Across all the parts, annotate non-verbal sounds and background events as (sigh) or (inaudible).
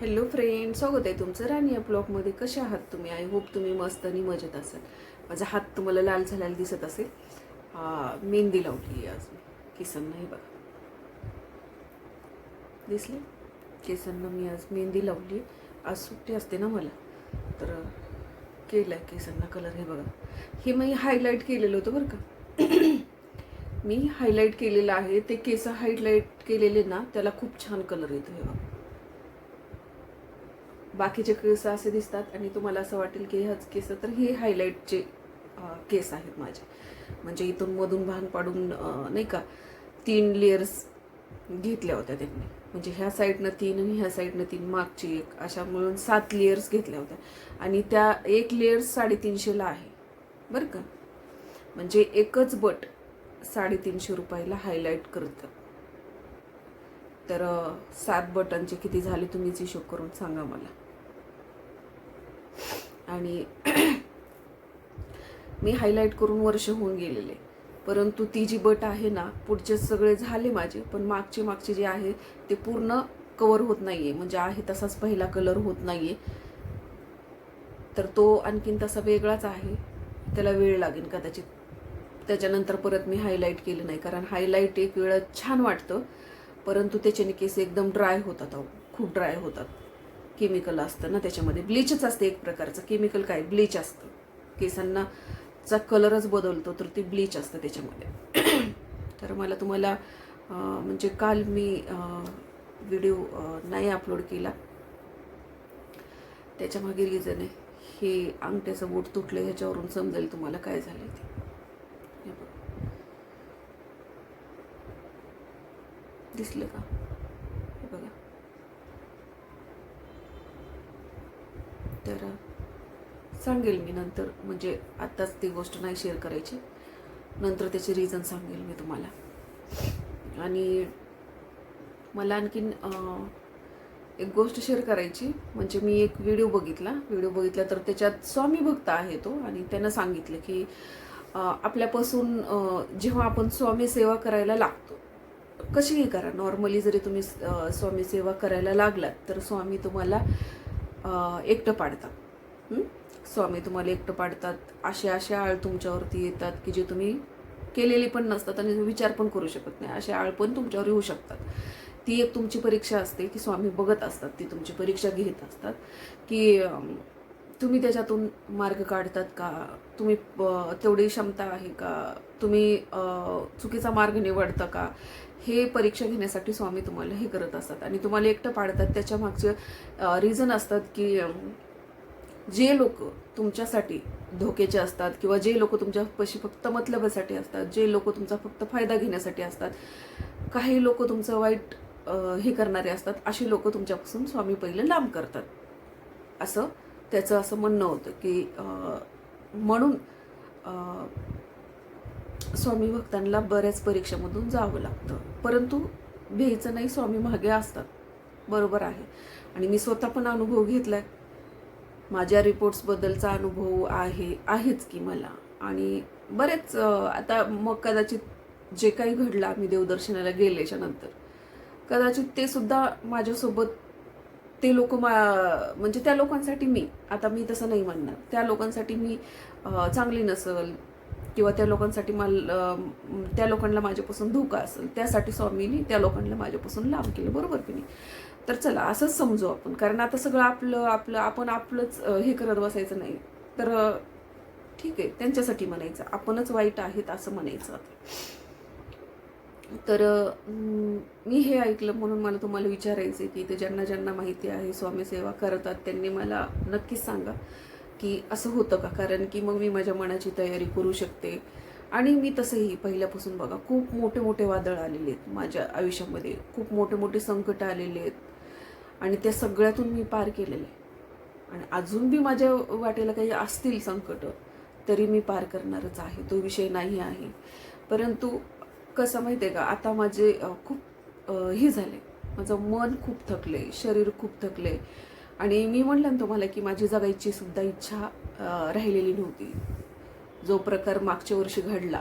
Hello friend स्वागत आहे तुमचं राणी या ब्लॉगमध्ये कसे आहात तुम्ही? आय होप तुम्ही मस्त आणि मजेत असाल. माझा हात तुम्हाला लाल झालेला दिसत असेल. मेहंदी लावली आहे आज. मी केसांना हे बघा. दिसले? केसांना मी आज मेहंदी लावली आज सुट्टी असते ना मला. तर केलं आहे केसांना कलर हे बघा. हे मी हायलाईट केलेलं होतं बरं का. (coughs) मी हायलाईट केलेलं आहे. ते केस हायलाईट केलेले ना त्याला खूप छान कलर येतो हे बघा. बाकीचे केस असे दिसतात आणि तुम्हाला असं वाटेल की ह्याच केस तर हे हायलाईटचे केस आहेत माझे. म्हणजे इथून मधून भांग पाडून नाही का तीन लेअर्स घेतल्या होत्या त्यांनी. म्हणजे ह्या साईडनं तीन आणि ह्या साईडनं तीन मागची एक अशा मिळून सात लेअर्स घेतल्या होत्या. आणि त्या एक लेअर्स साडेतीनशेला आहे. बरं का? म्हणजे एकच बट साडेतीनशे रुपयाला हायलाईट करतं. तर सात बटनचे किती झाले तुम्हीच हिशोब करून सांगा मला. आणि (clears throat) मी हायलाईट करून वर्ष होऊन गेलेले. परंतु ती जी बट आहे ना पुढचे सगळे झाले माझे पण मागचे मागचे जे आहे ते पूर्ण कवर होत नाहीये. म्हणजे आहे तसाच पहिला कलर होत नाहीये. तर तो आणखीन तसा वेगळाच आहे. त्याला वेळ लागेल कदाचित. त्याच्यानंतर परत मी हायलाईट केलं नाही कारण हायलाईट एक वेळ छान वाटतं. परंतु त्याच्याने केस एकदम ड्राय होतात अहो. खूप ड्राय होतात. केमिकल असतं ना त्याच्यामध्ये ब्लीचच असते एक प्रकारचं. केमिकल काय? ब्लीच असतं. केसांना चा कलरच बदलतो तर ती ब्लीच असतं त्याच्यामध्ये. (clears throat) तर मला तुम्हाला म्हणजे काल मी व्हिडिओ नाही अपलोड केला. त्याच्यामागे रिझन आहे. हे अंगठ्याचं बोट तुटलं ह्याच्यावरून समजेल तुम्हाला काय झालं ते. हे दिसलं का हे बघा तर सांगेल मी नंतर. म्हणजे आत्ताच ती गोष्ट नाही शेअर करायची. नंतर त्याचे रिझन सांगेल मी तुम्हाला. आणि मला आणखीन एक गोष्ट शेअर करायची. म्हणजे मी एक व्हिडिओ बघितला. व्हिडिओ बघितला तर त्याच्यात स्वामी भक्त आहे तो. आणि त्यानं सांगितलं की आपल्यापासून जेव्हा आपण स्वामी सेवा करायला लागतो. कशीही करा. नॉर्मली जरी तुम्ही स्वामी सेवा करायला लागलात तर स्वामी तुम्हाला एकटं पाडतात. स्वामी तुम्हाला एकटं पाडतात. असे असे आळ तुमच्यावरती येतात की जे तुम्ही केलेले पण नसतात आणि विचार पण करू शकत नाही. असे आळ पण तुमच्यावर येऊ शकतात. ती एक तुमची परीक्षा असते की स्वामी बघत असतात. ती तुमची परीक्षा घेत असतात की तुम्ही त्याच्यातून मार्ग काढतात का? तुम्ही तेवढी क्षमता आहे का? तुम्ही चुकीचा मार्ग निवडता का? हे परीक्षा घेण्यासाठी स्वामी तुम्हाला हे करत असतात. आणि तुम्हाला एकटं पाडतात. त्याच्या मागचे रिझन असतात की जे लोक तुमच्यासाठी धोक्याचे असतात किंवा जे लोक तुमच्यापाशी फक्त मतलबासाठी असतात जे लोक तुमचा फक्त फायदा घेण्यासाठी असतात काही लोक तुमचं वाईट हे करणारे असतात अशी लोक तुमच्यापासून स्वामी पहिले लांब करतात. असं त्याचं असं म्हणणं होतं की म्हणून स्वामी भक्तांना बऱ्याच परीक्षेमधून जावं लागतं. परंतु भ्यायचं नाही स्वामी मागे असतात. बरोबर आहे. आणि मी स्वतः पण अनुभव घेतलाय. माझ्या रिपोर्ट्सबद्दलचा अनुभव आहे आहेच की मला. आणि बरेच आता मग कदाचित जे काही घडलं आम्ही देवदर्शनाला गेल्याच्यानंतर कदाचित ते सुद्धा माझ्यासोबत ते लोक मा म्हणजे त्या लोकांसाठी मी आता मी तसं नाही म्हणणार. त्या लोकांसाठी मी चांगली नसल किंवा त्या लोकांसाठी मला त्या लोकांना माझ्यापासून धोका असेल त्यासाठी स्वामींनी त्या लोकांना माझ्यापासून लांब केलं बरोबर की नाही? तर चला असंच समजू आपण. कारण आता सगळं आपलं आपलं आपण आपलंच हे करत बसायचं नाही. तर ठीक आहे त्यांच्यासाठी म्हणायचं. आपणच वाईट आहेत असं म्हणायचं तर मी हे ऐकलं म्हणून मला तुम्हाला विचारायचं आहे की ते ज्यांना ज्यांना माहिती आहे स्वामी सेवा करतात त्यांनी मला नक्कीच सांगा. की असं होतं का? कारण की मग मी माझ्या मनाची तयारी करू शकते. आणि मी तसंही पहिल्यापासून बघा खूप मोठे मोठे वादळ आलेले आहेत माझ्या आयुष्यामध्ये. खूप मोठे मोठे संकट आलेले आहेत. आणि त्या सगळ्यातून मी पार केलेलं. आहे आणि अजून बी माझ्या वाटेला काही असतील संकट तरी मी पार करणारच आहे. तो विषय नाही आहे. परंतु कसं माहिती आहे का? आता माझे खूप हे झाले. माझं मन खूप थकले शरीर खूप थकले आणि मी म्हणलं ना तुम्हाला की माझी जगायची सुद्धा इच्छा राहिलेली नव्हती. जो प्रकार मागच्या वर्षी घडला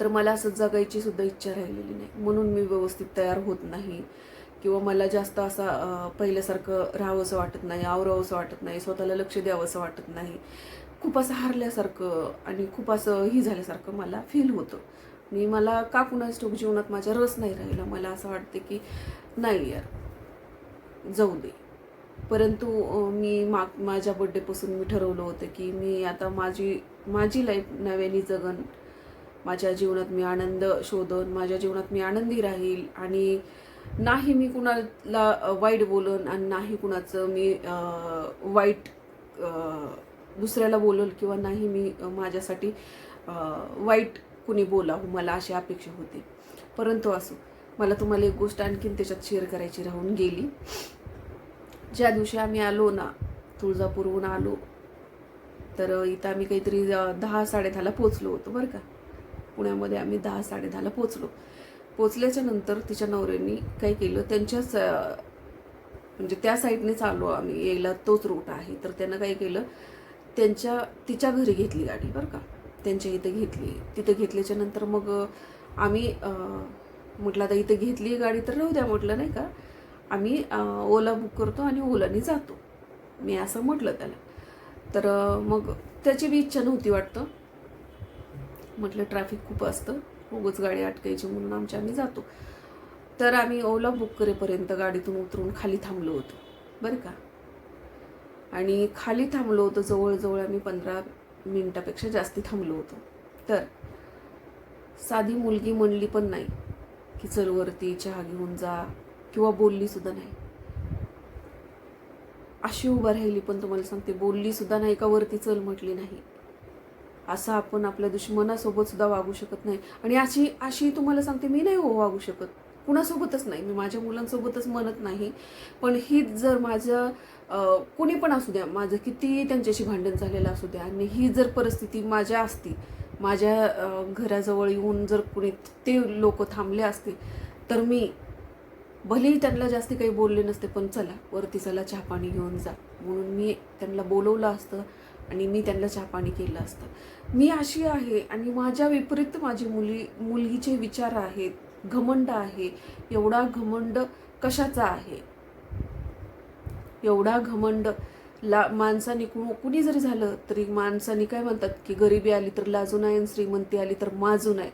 तर मला असं जगायची सुद्धा इच्छा राहिलेली नाही. म्हणून मी व्यवस्थित तयार होत नाही किंवा मला जास्त असा पहिल्यासारखं राहावंसं वाटत नाही आवरावंसं वाटत नाही स्वतःला लक्ष द्यावंसं वाटत नाही. खूप असं हारल्यासारखं आणि खूप असं ही झाल्यासारखं मला फील होतं. आणि मला का कुणाच ठोक जीवनात माझा रस नाही राहिला. मला असं वाटते की नाही यार जाऊ दे. परंतु मी मा माझ्या बड्डेपासून मी ठरवलं होतं की मी आता माझी माझी लाईफ नव्याने जगन. माझ्या जीवनात मी आनंद शोधन माझ्या जीवनात मी आनंदी राहील आणि नाही मी कुणाला वाईट बोलन आणि नाही कुणाचं मी वाईट दुसऱ्याला बोलल किंवा नाही मी माझ्यासाठी वाईट कुणी बोलावं मला अशी अपेक्षा होती. परंतु असो. मला तुम्हाला एक गोष्ट आणखीन त्याच्यात शेअर करायची राहून गेली. ज्या दिवशी आम्ही आलो ना तुळजापूरहून आलो तर इथं आम्ही काहीतरी दहा साडेदहाला पोचलो होतो बरं का. पुण्यामध्ये आम्ही दहा साडेदहाला पोचलो पोचल्याच्या नंतर तिच्या नवऱ्यांनी काय केलं त्यांच्याच म्हणजे त्या साईडनेच आलो आम्ही. यायला तोच रूट आहे. तर त्यानं काय केलं त्यांच्या तिच्या घरी घेतली गाडी बरं का. त्यांच्या इथं घेतली. तिथं घेतल्याच्या नंतर मग आम्ही म्हटलं आता इथं घेतली गाडी तर राहू द्या म्हटलं नाही का? आम्ही ओला बुक करतो आणि ओलाने जातो. मी असं म्हटलं त्याला. तर मग त्याची बी इच्छा नव्हती वाटतं. म्हटलं ट्रॅफिक खूप असतं. उगच गाडी अटकायची म्हणून आमच्या आम्ही जातो. तर आम्ही ओला बुक करेपर्यंत गाडीतून उतरून खाली थांबलो होतो. बरं का? आणि खाली थांबलो होतो जवळजवळ आम्ही पंधरा मिनटापेक्षा जास्ती थांबलो होतो. तर साधी मुलगी म्हणली पण नाही. की चल वरती चहा घेऊन जा किंवा बोललीसुद्धा नाही. अशी उभं राहिली पण तुम्हाला सांगते बोललीसुद्धा नाही का वरती चल म्हटली नाही. असं आपण आपल्या दुश्मनासोबत सुद्धा वागू शकत नाही. आणि अशी अशी तुम्हाला सांगते मी नाही हो वागू शकत. कुणासोबतच नाही. मी माझ्या मुलांसोबतच म्हणत नाही. पण ही जर माझं कुणी पण असू द्या माझं किती त्यांच्याशी भांडण झालेलं असू द्या आणि ही जर परिस्थिती माझ्या असती माझ्या घराजवळ येऊन जर कुणी ते लोक थांबले असते तर मी भलेही त्यांना जास्ती काही बोलले नसते पण चला वरती चला चहा पाणी घेऊन जा. म्हणून मी त्यांना बोलवलं असतं आणि मी त्यांना चहा पाणी केलं असतं. मी अशी आहे आणि माझ्या विपरीत माझी मुली मुलगीचे विचार आहेत घमंड आहे. एवढा घमंड कशाचा आहे? एवढा घमंड ला माणसाने कु कुणी जरी झालं तरी माणसाने काय म्हणतात की गरिबी आली तर लाजू आहे आणि श्रीमंती आली तर माजू आहे.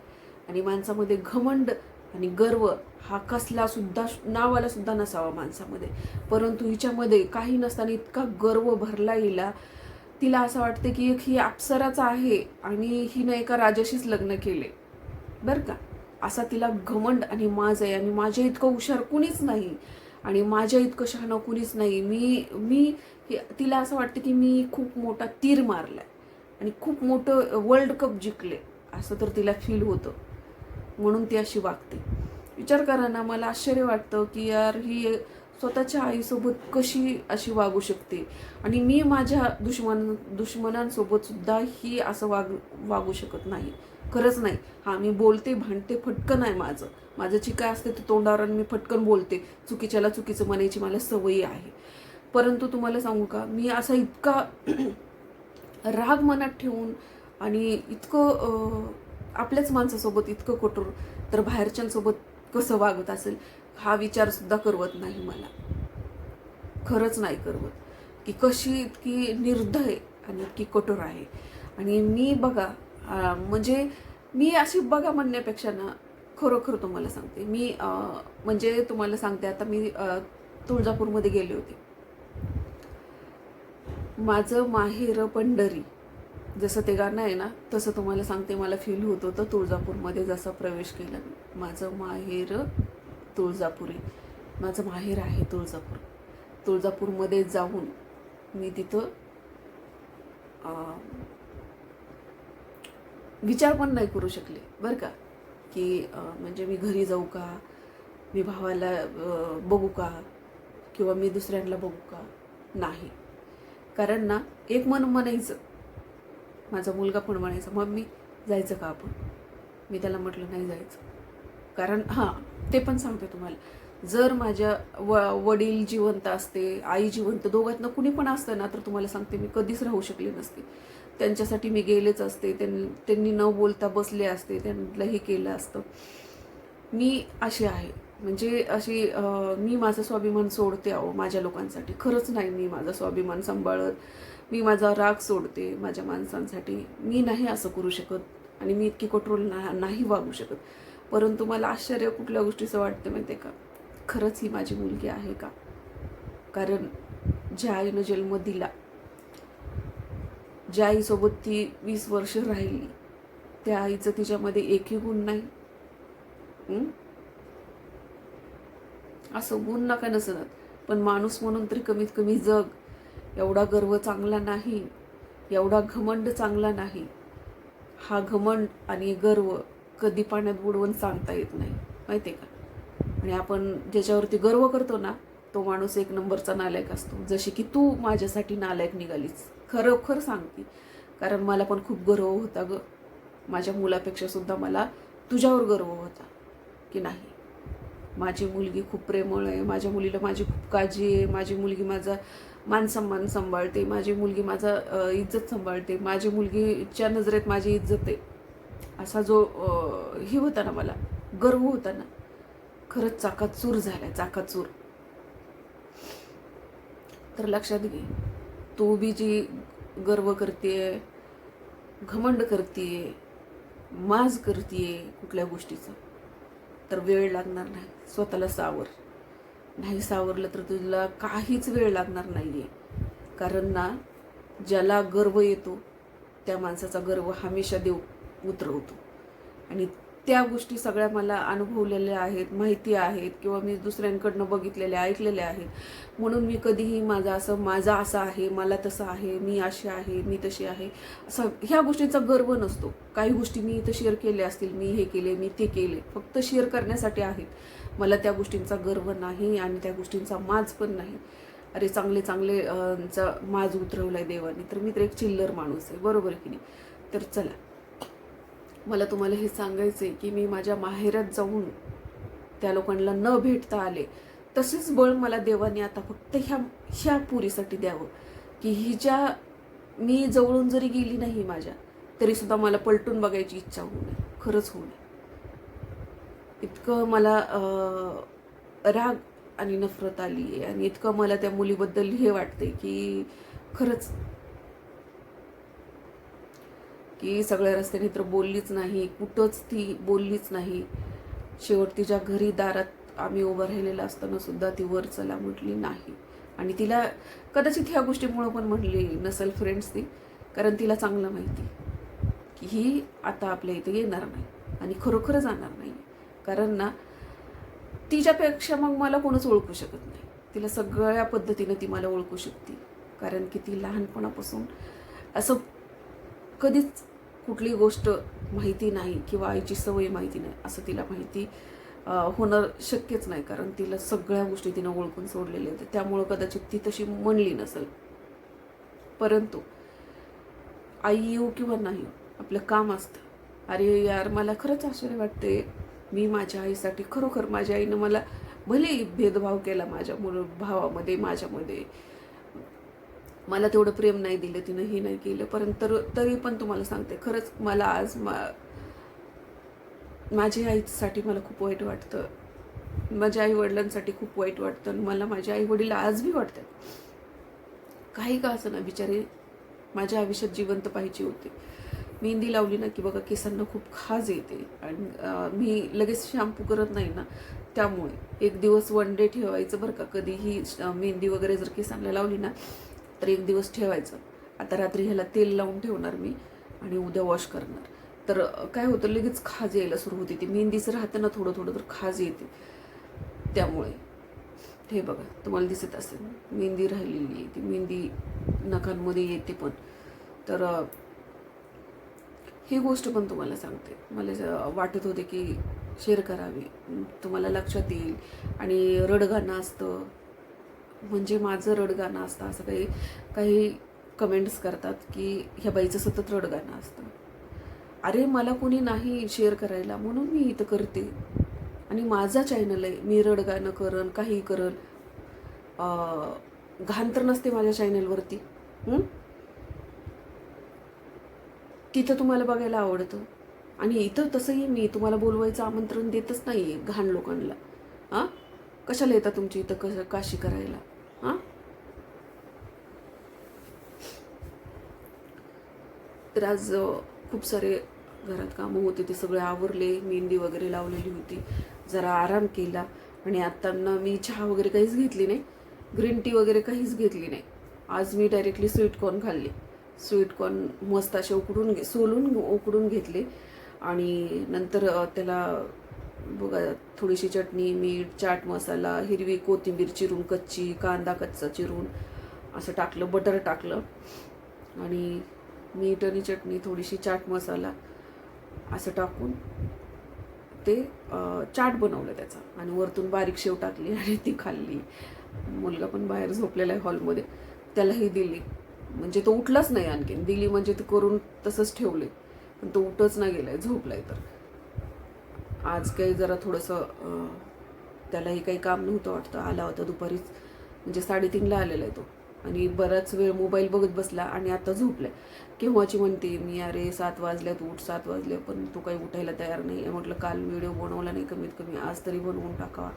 आणि माणसामध्ये घमंड आणि गर्व हा कसला सुद्धा नावाला सुद्धा नसावा माणसामध्ये. परंतु हिच्यामध्ये काही नसताना इतका गर्व भरला हिला तिला असं वाटते की एक ही अप्सराचा आहे आणि हिनं एका राजाशीच लग्न केले बरं का? असा तिला घमंड आणि माज आहे आणि माझ्या इतकं हुशार कुणीच नाही. आणि माझ्या इतकं शहाणं कुणीच नाही मी मी तिला असं वाटतं की मी खूप मोठा तीर मारलाय. आणि खूप मोठं वर्ल्ड कप जिंकले असं तर तिला फील होतं. म्हणून ती अशी वागते. विचार करा ना मला आश्चर्य वाटतं की यार ही स्वतःच्या आईसोबत कशी अशी वागू शकते? आणि मी माझ्या दुश्मन दुश्मनांसोबत सुद्धा ही असं वाग वागू शकत नाही खरंच नाही. हा मी बोलते भांडते फटकन आहे माझं. माझं जी काय असते ते तोंडावर आणि मी फटकन बोलते. चुकीच्याला चुकीचं म्हणायची मला सवयी आहे. परंतु तुम्हाला सांगू का मी असा इतका (clears throat) राग मनात ठेवून आणि इतकं आपल्याच माणसासोबत इतकं कठोर तर बाहेरच्यांसोबत कसं वागत असेल हा विचारसुद्धा करवत नाही मला. खरंच नाही करवत. की कशी इतकी निर्दय आणि इतकी कठोर आहे. आणि मी बघा म्हणजे मी अशी बघा म्हणण्यापेक्षा ना खरोखर तुम्हाला सांगते. मी म्हणजे तुम्हाला सांगते आता मी तुळजापूरमध्ये गेले होते. माझं माहेर पंढरी जसं ते गाणं आहे ना तसं तुम्हाला सांगते मला फील होत होतं तुळजापूरमध्ये जसा प्रवेश केला माझं माहेर तुळजापुरी. माझं माहेर आहे तुळजापूर. तुळजापूरमध्ये जाऊन मी तिथं विचार पण नाही करू शकले. बरं का? की म्हणजे मी घरी जाऊ का? मी भावाला बघू का? किंवा मी दुसऱ्यांना बघू का? नाही. कारण ना एक मन म्हणायचं. माझा मुलगा पण म्हणायचा मी जायचं का आपण? मी त्याला म्हटलं नाही जायचं. कारण हां ते पण सांगते तुम्हाला. जर माझ्या व वडील जिवंत असते आई जिवंत दोघातनं कुणी पण असतं ना तर तुम्हाला सांगते मी कधीच राहू शकले नसते. त्यांच्यासाठी मी गेलेच असते. त्यां त्यांनी न बोलता बसले असते. त्यांना हे केलं असतं. मी अशी आहे. म्हणजे अशी मी माझा स्वाभिमान सोडते अहो माझ्या लोकांसाठी. खरंच नाही मी माझा स्वाभिमान सांभाळत. मी माझा राग सोडते माझ्या माणसांसाठी. मी नाही असं करू शकत. आणि मी इतकी कठोर ना नाही वागू शकत. परंतु मला आश्चर्य कुठल्या गोष्टीचं वाटतं माहिती आहे का? खरंच ही माझी मुलगी आहे का? कारण ज्या आईनं जन्म दिला ज्या आईसोबत ती वीस वर्ष राहिली त्या आईचं तिच्यामध्ये एकही गुण नाही. असं गुण नका नसतात पण माणूस म्हणून तरी कमीत कमी जग एवढा गर्व चांगला नाही एवढा घमंड चांगला नाही. हा घमंड आणि गर्व कधी पाण्यात बुडवून सांगता येत नाही. माहिती आहे का? आणि आपण ज्याच्यावरती गर्व करतो ना तो माणूस एक नंबरचा नालायक असतो. जसे की तू माझ्यासाठी नालायक निघालीस. खरोखर सांगते. कारण मला पण खूप गर्व होता ग. माझ्या मुलापेक्षा सुद्धा मला तुझ्यावर गर्व होता की नाही. माझी मुलगी खूप प्रेमळ आहे माझ्या मुलीला माझी खूप काळजी आहे माझी मुलगी माझा मान सन्मान सांभाळते माझी मुलगी माझा इज्जत सांभाळते माझी मुलगीच्या नजरेत माझी इज्जत आहे. असा जो हे होता ना मला गर्व होता ना खरंच चाकाचूर झालाय चाकाचूर. तर लक्षात घे. तू बी जी गर्व करते घमंड करते माज करते कुठल्या गोष्टीचं. तर वेळ लागणार नाही. स्वतःला सावर. नाही सावरलं तर तुला काहीच वेळ लागणार नाही आहे कारण ना ज्याला गर्व येतो त्या माणसाचा गर्व हमेशा देव उतरवतो. आणि त्या गोष्टी सगळ्या मला अनुभवलेल्या आहेत माहिती आहेत किंवा मी दुसऱ्यांकडनं बघितलेल्या ऐकलेल्या आहेत. म्हणून मी कधीही माझा असं माझा असं आहे मला तसं आहे मी अशी आहे मी तशी आहे असं ह्या गोष्टींचा गर्व नसतो. काही गोष्टी मी इथं शेअर केल्या असतील मी हे केले मी ते केले फक्त शेअर करण्यासाठी आहेत. मला त्या गोष्टींचा गर्व नाही आणि त्या गोष्टींचा माज पण नाही. अरे चांगले चांगले अं, चा माज आहे देवाने तर मी तर एक चिल्लर माणूस आहे बरोबर की नाही? तर चला. मला तुम्हाला हे सांगायचं आहे की मी माझ्या माहेरात जाऊन त्या लोकांना न भेटता आले. तसेच बळ मला देवाने आता फक्त ह्या ह्या पुरीसाठी द्यावं. की हिच्या मी जवळून जरी गेली नाही माझ्या तरीसुद्धा मला पलटून बघायची इच्छा होऊ नये. खरंच होऊ नये. इतकं मला राग आणि नफरत आली आहे आणि इतकं मला त्या मुलीबद्दल हे वाटते की खरंच की सगळ्या रस्त्याने तर बोललीच नाही कुठंच ती बोललीच नाही. शेवट तिच्या घरी दारात आम्ही उभं राहिलेलं असताना सुद्धा ती वर चला म्हटली नाही. आणि तिला कदाचित ह्या गोष्टीमुळं पण म्हणली नसेल फ्रेंड्स ती कारण तिला चांगलं माहिती की ही आता आपल्या इथे येणार नाही आणि खरोखर जाणार नाही. कारण ना तिच्यापेक्षा मग मला कोणच ओळखू शकत नाही. तिला सगळ्या पद्धतीनं ती मला ओळखू शकते. कारण की ती लहानपणापासून असं कधीच कुठली गोष्ट माहिती नाही किंवा आईची सवय माहिती नाही असं तिला माहिती होणं शक्यच नाही कारण तिला सगळ्या गोष्टी तिनं ओळखून सोडलेल्या आहेत. त्यामुळं कदाचित ती तशी म्हणली नसेल. परंतु आई येऊ किंवा नाही आपलं काम असतं. अरे यार मला खरंच आश्चर्य वाटते मी माझ्या आईसाठी खरोखर माझ्या आईनं मला भले भेदभाव केला माझ्या मुलं भावामध्ये माझ्यामध्ये. मला तेवढं प्रेम नाही दिलं तिनं हे नाही केलं परंतु तरी पण तुम्हाला सांगते खरंच मला आज मा माझ्या आईसाठी मला खूप वाईट वाटतं. माझ्या आई वडिलांसाठी खूप वाईट वाटतं आणि मला माझ्या आई वडील आज बी वाटतात. काही का असं ना बिचारे माझ्या आयुष्यात जिवंत पाहिजे होते. मेहंदी लावली ना की बघा केसांना खूप खाज येते आणि मी लगेच शॅम्पू करत नाही ना त्यामुळे एक दिवस वन डे ठेवायचं बरं का कधीही मेहंदी वगैरे जर केसांना लावली ना तर एक दिवस ठेवायचं. आता रात्री ह्याला तेल लावून ठेवणार मी आणि उद्या वॉश करणार. तर काय होतं लगेच खाज यायला सुरू होते ती. मेहंदीचं राहतं ना थोडं थोडं तर खाज येते. त्यामुळे हे बघा तुम्हाला दिसत असेल. मेहंदी राहिलेली आहे ती. मेहंदी नखांमध्ये येते पण. तर ही गोष्ट पण तुम्हाला सांगते. मला वाटत होते की शेअर करावी. तुम्हाला लक्षात येईल. आणि रडगाणं असतं. म्हणजे माझं रडगाणं असतं असं काही काही कमेंट्स करतात की ह्या बाईचं सतत रडगाणं असतं. अरे मला कोणी नाही शेअर करायला म्हणून मी इथं करते. आणि माझा चॅनल आहे मी रडगाणं करन काही करन घाण तर नसते माझ्या चॅनलवरती तिथं तुम्हाला बघायला आवडतं. आणि इथं तसंही मी तुम्हाला बोलवायचं आमंत्रण देतच नाही आहे घाण लोकांना. हां कशाला येतात तुमची इथं कसं काशी करायला? हां? तर आज खूप सारे घरात कामं होते ते सगळे आवरले मेहंदी वगैरे लावलेली होती जरा आराम केला आणि आत्ताना मी चहा वगैरे काहीच घेतली नाही ग्रीन टी वगैरे काहीच घेतली नाही. आज मी डायरेक्टली स्वीट कॉर्न खाल्ली. स्वीट कॉर्न मस्त असे उकडून घे सोलून उकडून घेतले आणि नंतर त्याला बघा थोडीशी चटणी मीठ चाट मसाला हिरवी कोथिंबीर चिरून कच्ची कांदा कच्चा चिरून असं टाकलं बटर टाकलं. आणि मीठ आणि चटणी थोडीशी चाट मसाला असं टाकून ते चाट बनवलं त्याचा. आणि वरतून बारीक शेव टाकली आणि ती खाल्ली. मुलगा पण बाहेर झोपलेला आहे हॉलमध्ये. त्यालाही दिली. म्हणजे तो उठलाच नाही आणखीन. दिली म्हणजे ते करून तसंच ठेवले पण तो उठच नाही गेलाय झोपलाय तर. आज काही जरा थोडंसं त्यालाही काही काम नव्हतं वाटतं. आला होता दुपारीच. म्हणजे साडेतीनला आलेला आहे तो. आणि बराच वेळ मोबाईल बघत बसला आणि आता झोपलाय. केव्हाची म्हणते मी अरे सात वाजल्यात उठ सात वाजले पण तू काही उठायला तयार नाही आहे. म्हटलं काल व्हिडिओ बनवला नाही कमीत कमी आज तरी बनवून टाकावा.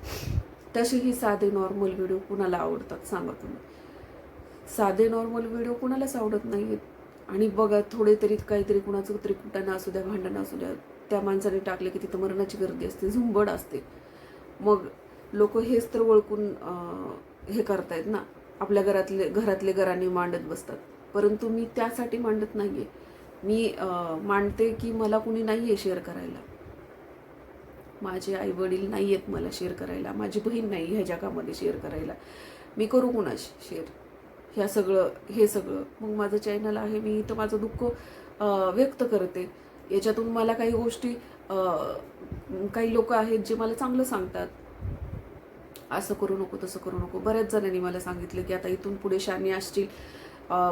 तसेही साधे नॉर्मल व्हिडिओ कुणाला आवडतात सांगा तुम्ही. साधे नॉर्मल व्हिडिओ कुणालाच आवडत नाहीत आणि बघा थोडे तरी काहीतरी कुणाचं तरी कुटाणं असू द्या भांडणं असू द्या त्या माणसाने टाकले की तिथं मरणाची गर्दी असते झुंबड असते. मग लोक हेच तर ओळखून हे करतायत ना. आपल्या घरातले घरातले घराने मांडत बसतात. परंतु मी त्यासाठी मांडत नाहीये. मी मांडते की मला कुणी नाही आहे शेअर करायला. माझे आई वडील नाही आहेत मला शेअर करायला. माझी बहीण नाही ह्या जगामध्ये शेअर करायला. मी करू कुणाशी शेअर ह्या सगळं हे सगळं. मग माझं चॅनल आहे मी इथं माझं दुःख व्यक्त करते. याच्यातून मला काही गोष्टी काही लोक आहेत जे मला चांगलं सांगतात. असं करू नको तसं करू नको. बऱ्याच जणांनी मला सांगितलं की आता इथून पुढे शानी असतील.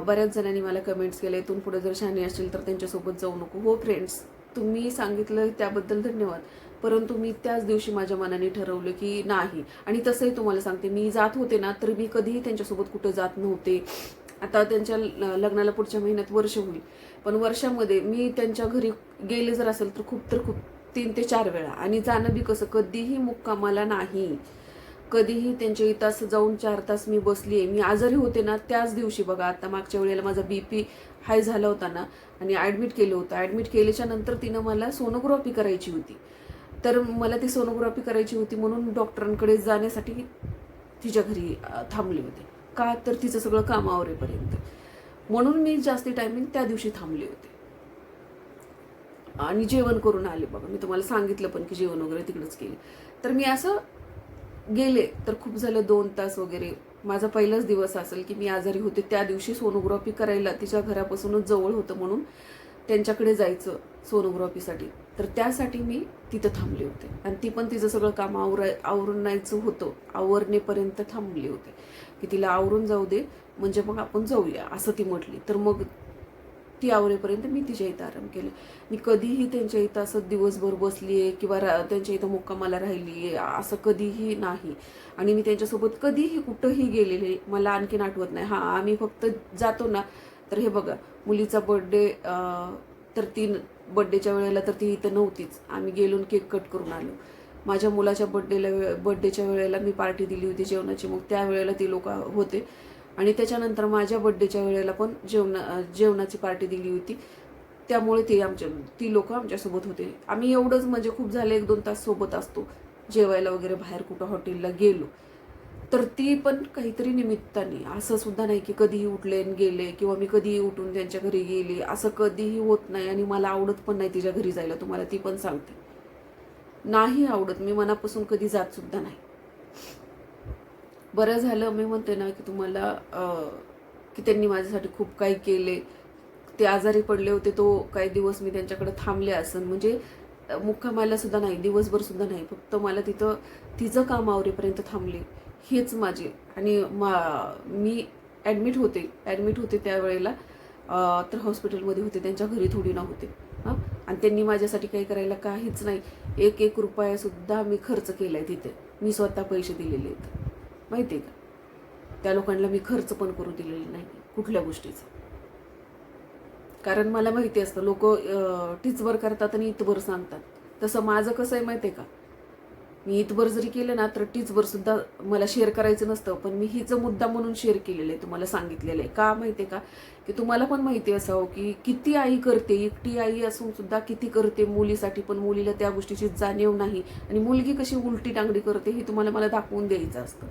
बऱ्याच जणांनी मला कमेंट्स केले इथून पुढे जर शानी असतील तर त्यांच्यासोबत जाऊ नको. हो फ्रेंड्स तुम्ही सांगितलं त्याबद्दल धन्यवाद. परंतु मी त्याच दिवशी माझ्या मनाने ठरवलं की नाही. आणि तसंही तुम्हाला सांगते मी जात होते ना तर मी कधीही त्यांच्यासोबत कुठं जात नव्हते. आता त्यांच्या ल- लग्नाला पुढच्या महिन्यात वर्ष होईल. पण वर्षामध्ये मी त्यांच्या घरी गेले जर असेल तर खूप तर खूप तीन ते चार वेळा. आणि जाणं बी कसं कधीही मुक्कामाला नाही. कधीही त्यांच्या इथं जाऊन चार तास मी बसली आहे मी आजारी होते ना त्याच दिवशी बघा आता मागच्या वेळेला माझा बी पी हाय झाला होता ना आणि ॲडमिट केलं होतं. ॲडमिट केल्याच्यानंतर तिनं मला सोनोग्राफी करायची होती. तर मला ती सोनोग्राफी करायची होती म्हणून डॉक्टरांकडे जाण्यासाठी तिच्या घरी थांबले होते. का तर तिचं सगळं कामावरेपर्यंत म्हणून मी जास्ती टायमिंग त्या दिवशी थांबले होते. आणि जेवण करून आले बघा मी तुम्हाला सांगितलं पण की जेवण वगैरे तिकडंच केले. तर मी असं गेले. तर खूप झालं दोन तास वगैरे. माझा पहिलाच दिवस असेल की मी आजारी होते त्या दिवशी सोनोग्राफी करायला तिच्या घरापासूनच जवळ होतं म्हणून. त्यांच्याकडे जायचं सोनोग्राफीसाठी. तर त्यासाठी मी तिथं थांबले होते. आणि ती पण तिचं सगळं काम आवराय आवरणायचं होतं. आवरणेपर्यंत थांबले होते. की तिला आवरून जाऊ दे म्हणजे मग आपण जाऊया असं ती म्हटली. तर मग ती आवरेपर्यंत मी तिच्या इथं आराम केले. मी कधीही त्यांच्या इथं असं दिवसभर बसली आहे किंवा रा त्यांच्या इथं मुक्कामाला राहिली आहे असं कधीही नाही. आणि मी त्यांच्यासोबत कधीही कुठंही गेलेले मला आणखीन आठवत नाही. हां आम्ही फक्त जातो ना तर हे बघा मुलीचा बड्डे तर ती बड्डेच्या वेळेला तर ती इथं नव्हतीच. आम्ही गेलो केक कट करून आलो. माझ्या मुलाच्या बड्डेला बड्डेच्या वेळेला मी पार्टी दिली होती जेवणाची. मग त्या वेळेला ती लोक होते. आणि त्याच्यानंतर माझ्या बड्डेच्या वेळेला पण जेवणा जेवणाची पार्टी दिली होती. त्यामुळे ते आमच्या ती लोक आमच्यासोबत होते. आम्ही एवढंच म्हणजे खूप झाले एक दोन तास सोबत असतो. जेवायला वगैरे बाहेर कुठं हॉटेलला गेलो. तर ती पण काहीतरी निमित्ताने. असं सुद्धा नाही की कधीही उठले आणि गेले किंवा मी कधीही उठून त्यांच्या घरी गेले. असं कधीही होत नाही आणि मला आवडत पण नाही तिच्या घरी जायला. तुम्हाला ती पण सांगते. नाही आवडत. मी मनापासून कधी जात सुद्धा नाही. बरं झालं. मी म्हणते ना की तुम्हाला की त्यांनी माझ्यासाठी खूप काही केले. ते आजारी पडले होते. तो काही दिवस मी त्यांच्याकडे थांबले असन. म्हणजे अं, मुक्कामाला सुद्धा नाही. दिवसभर सुद्धा नाही. फक्त मला तिथं तिचं काम आवरेपर्यंत थांबले. हेच माझे. आणि मा मी ॲडमिट होते. ॲडमिट होते त्यावेळेला तर हॉस्पिटलमध्ये होते. त्यांच्या घरी थोडी नव्हते हां? आणि त्यांनी माझ्यासाठी काही करायला काहीच नाही. एक एक रुपयासुद्धा मी खर्च केला आहे तिथे. मी स्वतः पैसे दिलेले आहेत. माहिती आहे का? त्या लोकांना मी खर्च पण करू दिलेला नाही. कुठल्या गोष्टीचा? कारण मला माहिती असतं लोक टीचवर करतात आणि इतवर सांगतात. तसं माझं कसं आहे माहिती आहे का? मी इथवर जरी केलं ना तर टीचवर सुद्धा मला शेअर करायचं नसतं. पण मी हिचं मुद्दा म्हणून शेअर केलेलं आहे तुम्हाला सांगितलेलं आहे. का माहिती आहे का? की तुम्हाला पण माहिती असावं की किती आई करते एकटी आई असून सुद्धा किती करते मुलीसाठी पण मुलीला त्या गोष्टीची जाणीव नाही. आणि मुलगी कशी उलटी टांगडी करते हे तुम्हाला मला दाखवून द्यायचं असतं.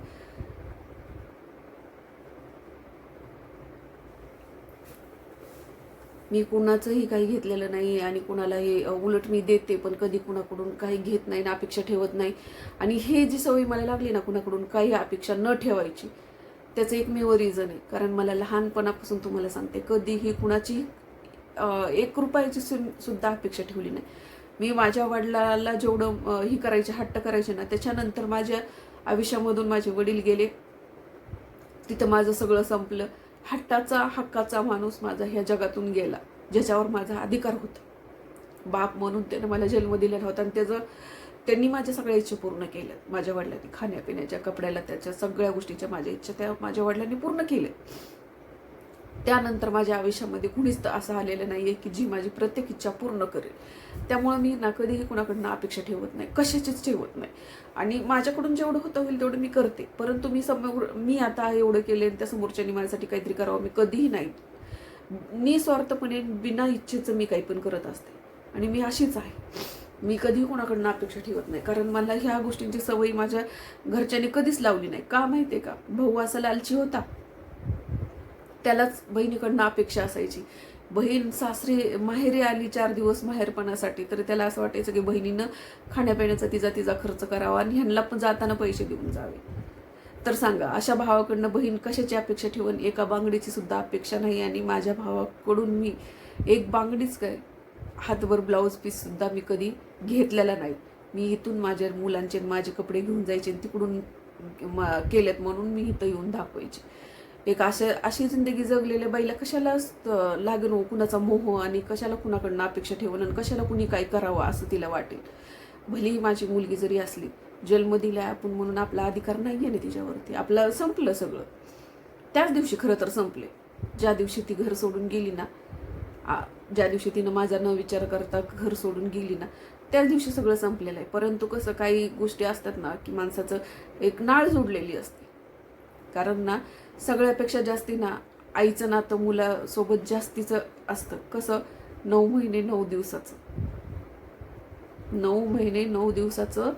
मी कुणाचंही काही घेतलेलं नाही आणि कुणालाही उलट मी देते पण कधी कुणाकडून काही घेत नाही ना अपेक्षा ठेवत नाही. आणि हे जी सवय मला लागली ना कुणाकडून काही अपेक्षा न ठेवायची त्याचं एकमेव रिझन आहे. कारण मला लहानपणापासून तुम्हाला सांगते कधीही कुणाची एक रुपयाची सुद्धा अपेक्षा ठेवली नाही. मी माझ्या वडिलाला जेवढं ही करायचे हट्ट करायचे ना त्याच्यानंतर माझ्या आयुष्यामधून माझे वडील गेले. तिथं माझं सगळं संपलं. हट्टाचा हक्काचा माणूस माझा ह्या जगातून गेला ज्याच्यावर माझा अधिकार होता. बाप म्हणून त्यानं मला जन्म दिलेला होता आणि त्याचं त्यांनी माझ्या सगळ्या इच्छा पूर्ण केल्या माझ्या वडिलांनी खाण्यापिण्याच्या कपड्याला त्याच्या सगळ्या गोष्टीच्या माझ्या इच्छा त्या माझ्या वडिलांनी पूर्ण केल्या. त्यानंतर माझ्या आयुष्यामध्ये कुणीच तर असं आलेलं नाही आहे की जी माझी प्रत्येक इच्छा पूर्ण करेल. त्यामुळं मी ना कधीही कुणाकडनं अपेक्षा ठेवत नाही कशाचीच ठेवत नाही. आणि माझ्याकडून जेवढं होतं होईल तेवढं मी करते. परंतु मी समोर मी आता एवढं केले आणि त्या समोरच्यानी माझ्यासाठी काहीतरी करावं मी कधीही नाही. निस्वार्थपणे बिना इच्छेचं मी काही पण करत असते. आणि मी अशीच आहे. मी कधीही कोणाकडनं अपेक्षा ठेवत नाही. कारण मला ह्या गोष्टींची सवय माझ्या घरच्यांनी कधीच लावली नाही. का माहिती आहे का? भाऊ असा लालची होता. त्यालाच बहिणीकडनं अपेक्षा असायची. बहीण सासरी माहेरी आली चार दिवस माहेरपणासाठी तर त्याला असं वाटायचं की बहिणीनं खाण्यापिण्याचा तिचा तिचा खर्च करावा आणि ह्यांना पण जाताना पैसे देऊन जावे. तर सांगा अशा भावाकडनं बहीण कशाची अपेक्षा ठेवून एका बांगडीची सुद्धा अपेक्षा नाही आणि माझ्या भावाकडून मी एक बांगडीच काय हातभर ब्लाऊज पीससुद्धा मी कधी घेतलेला नाही. मी इथून माझ्या मुलांचे आणि माझे कपडे घेऊन जायचे आणि तिकडून केलेत म्हणून मी इथं येऊन दाखवायचे. एक अशा अशी जिंदगी जगलेल्या बाईला कशाला असतं लागण हो कुणाचा मोह आणि कशाला कुणाकडनं अपेक्षा ठेवणं आणि कशाला कुणी काय करावं असं तिला वाटेल. भलेही माझी मुलगी जरी असली जन्म दिला आपण म्हणून आपला अधिकार नाही आहे ना तिच्यावरती. आपलं संपलं सगळं. त्याच दिवशी खरं तर संपले. ज्या दिवशी ती घर सोडून गेली ना ज्या दिवशी तिनं माझा न विचार करता घर सोडून गेली ना त्याच दिवशी सगळं संपलेलं आहे. परंतु कसं काही गोष्टी असतात ना की माणसाचं एक नाळ जोडलेली असते. कारण ना सगळ्यापेक्षा जास्ती ना आईचं नातं मुलासोबत जास्तीचं असतं. कसं? नऊ महिने नऊ दिवसाचं. नऊ महिने नऊ दिवसाचं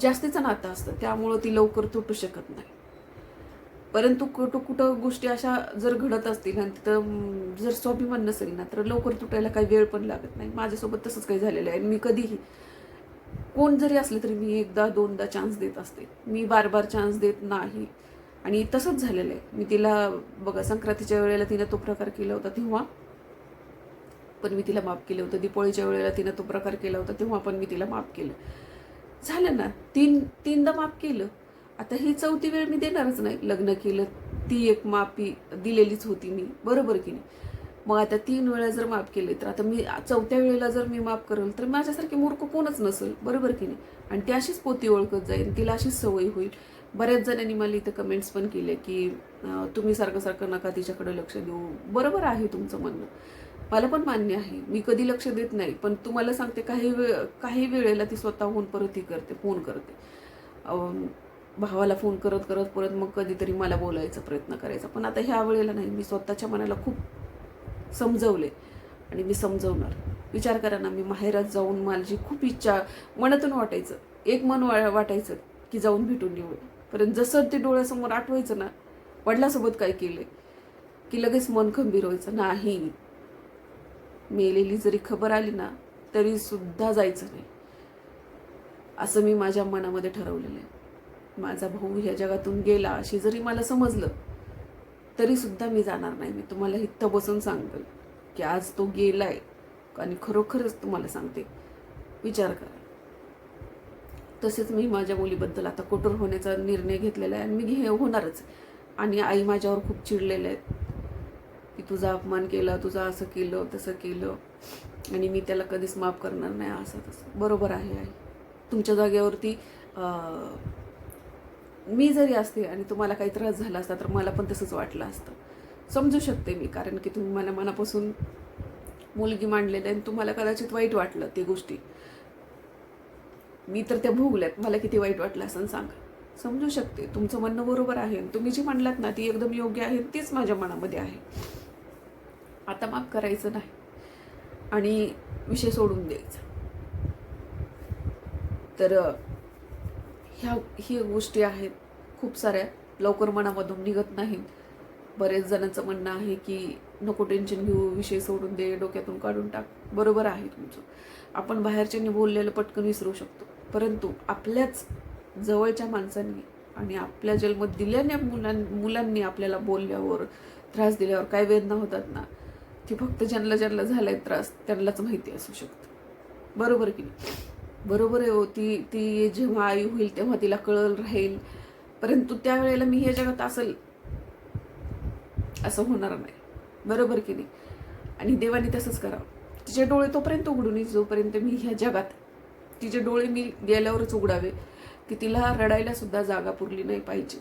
जास्तीचं नातं असतं. त्यामुळं ती लवकर तुटू शकत नाही. परंतु कुठं कुठं गोष्टी अशा जर घडत असतील आणि तिथं जर स्वाभिमान नसेल ना तर लवकर तुटायला काही वेळ पण लागत नाही. माझ्यासोबत तसंच काही झालेलं आहे. मी कधीही कोण जरी असले तरी मी एकदा दोनदा चान्स देत असते. मी बार बार चान्स देत नाही. आणि तसंच झालेलं आहे. मी तिला बघा संक्रांतीच्या वेळेला तिनं तो प्रकार केला होता तेव्हा पण मी तिला माफ केलं होतं. दिपोळीच्या वेळेला तिनं तो प्रकार केला होता तेव्हा पण मी तिला माफ केलं. झालं ना तीन तीनदा माफ केलं. आता ही चौथी वेळ मी देणारच नाही. लग्न केलं ती एक माफी दिलेलीच होती मी. बरोबर की नाही? मग आता तीन वेळा जर माफ केले तर आता मी चौथ्या वेळेला जर मी माफ करेल तर माझ्यासारखी मूर्ख कोणच नसेल. बरोबर की नाही? आणि ती अशीच पोती ओळखत जाईल तिला अशीच सवय होईल. बऱ्याच जणांनी मला इथं कमेंट्स पण केले की तुम्ही सारखं सारखं नका तिच्याकडे लक्ष देऊ. बरोबर आहे तुमचं म्हणणं. मला पण मान्य आहे. मी कधी लक्ष देत नाही पण तुम्हाला सांगते काही वेळ काही वेळेला ती स्वतःहून परत ही करते फोन करते. भावाला फोन करत करत परत मग कधीतरी मला बोलायचा प्रयत्न करायचा. पण आता ह्या वेळेला नाही. मी स्वतःच्या मनाला खूप समजवले आणि मी समजवणार. विचार करा ना मी माहेरात जाऊन माझी खूप इच्छा मनातून वाटायचं. एक मन वा वाटायचं की जाऊन भेटून येऊ. परंतु जसं ते डोळ्यासमोर आठवायचं ना वडिलासोबत काय केलंय? की लगेच मन खंबीर व्हायचं नाही. मेलेली जरी खबर आली ना तरी सुद्धा जायचं नाही. असं मी माझ्या मनामध्ये ठरवलेलं आहे. माझा भाऊ ह्या जगातून गेला अशी जरी मला समजलं तरी सुद्धा मी जाणार नाही. मी तुम्हाला इथं बसून सांगते की आज तो गेलाय. आणि खरोखरच तुम्हाला सांगते. विचार करा. तसेच मी माझ्या मुलीबद्दल आता कठोर होण्याचा निर्णय घेतलेला आहे आणि मी घे होणारच. आणि आई माझ्यावर खूप चिडलेले आहेत की तुझा अपमान केला तुझा असं केलं तसं केलं. आणि मी त्याला कधीच माफ करणार नाही असं तसं. बरोबर आहे आई. तुमच्या जागेवरती मी जरी असते आणि तुम्हाला काही त्रास झाला असता तर मला पण तसंच वाटलं असतं. समजू शकते मी कारण की तुम्ही मला मनापासून मुलगी मांडलेली आहे आणि तुम्हाला कदाचित वाईट वाटलं ती गोष्टी. मी तर त्या भोगल्यात मला किती वाईट वाटलं असं सांगा. समजू शकते. तुमचं म्हणणं बरोबर आहे तुम्ही जी म्हणलात ना ती एकदम योग्य आहे तीच माझ्या मनामध्ये आहे. आता माफ करायचं नाही. आणि विषय सोडून द्यायचा. तर ह्या ही गोष्टी आहेत. खूप साऱ्या. लवकर मनामधून निघत नाहीत. बरेच जणांचं म्हणणं आहे की नको टेन्शन घेऊ विषय सोडून दे डोक्यातून काढून टाक. बरोबर आहे तुमचं. आपण बाहेरच्यांनी बोललेलं पटकन विसरू शकतो. परंतु आपल्याच जवळच्या माणसांनी आणि आपल्या जन्म दिल्याने मुलां मुलांनी आपल्याला बोलल्यावर त्रास दिल्यावर काय वेदना होतात ना ती फक्त ज्यांना ज्यांना झालाय त्रास त्यांनाच माहिती असू शकतं. बरोबर की नाही? बरोबर आहे हो ती ती जेव्हा आई होईल तेव्हा तिला कळल राहील. परंतु त्यावेळेला मी या जगात असेल असं होणार नाही. बरोबर की नाही? आणि देवाने तसंच करावं. तिचे डोळे तोपर्यंत उघडून जोपर्यंत मी ह्या जगात तिचे डोळे मी गेल्यावरच उघडावे की तिला रडायला सुद्धा जागा पुरली नाही पाहिजे.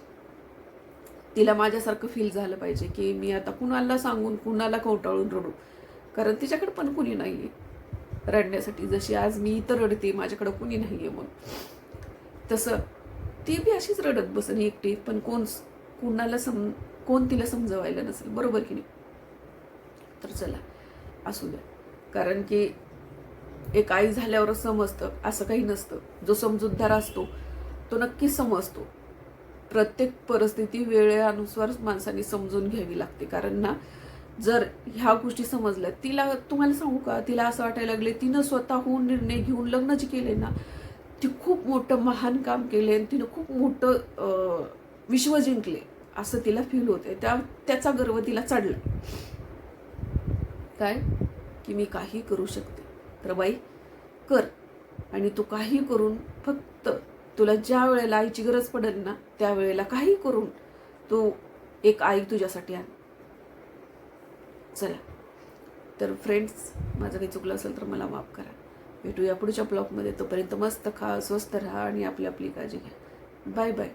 तिला माझ्यासारखं फील झालं पाहिजे की मी आता कुणाला सांगून कुणाला कवटाळून रडू? कारण तिच्याकडे पण कुणी नाही आहे रडण्यासाठी जशी आज मी इथं रडते माझ्याकडं कुणी नाही आहे मग तसं ती बी अशीच रडत बसन एकटी पण कोण कुणाला सम कोण तिला समजवायला नसेल. बरोबर की नाही? तर चला असू द्या. कारण की एक आई झाल्यावरच समजतं असं काही नसतं. जो समजूतदार असतो तो नक्कीच समजतो. प्रत्येक परिस्थिती वेळेनुसार माणसाने समजून घ्यावी लागते. कारण ना जर ह्या गोष्टी समजल्या तिला तुम्हाला सांगू का? तिला असं वाटायला लागले तिनं स्वतःहून निर्णय घेऊन लग्न जे केले ना ती खूप मोठं महान काम केले आणि तिनं खूप मोठं विश्व जिंकले असं तिला फील होते त्या त्याचा गर्व तिला चढला काय? की मी काही करू शकते. तर बाई कर. आणि तू काही करून फक्त तुला ज्या वेळेला आईची गरज पडेल ना त्यावेळेला काही करून तू एक आई तुझ्यासाठी आण. चला. तर फ्रेंड्स माझं काही चुकलं असेल तर मला माफ करा. भेटूया पुढच्या ब्लॉगमध्ये तोपर्यंत मस्त खा स्वस्त राहा आणि आपली आपली काळजी घ्या. Bye bye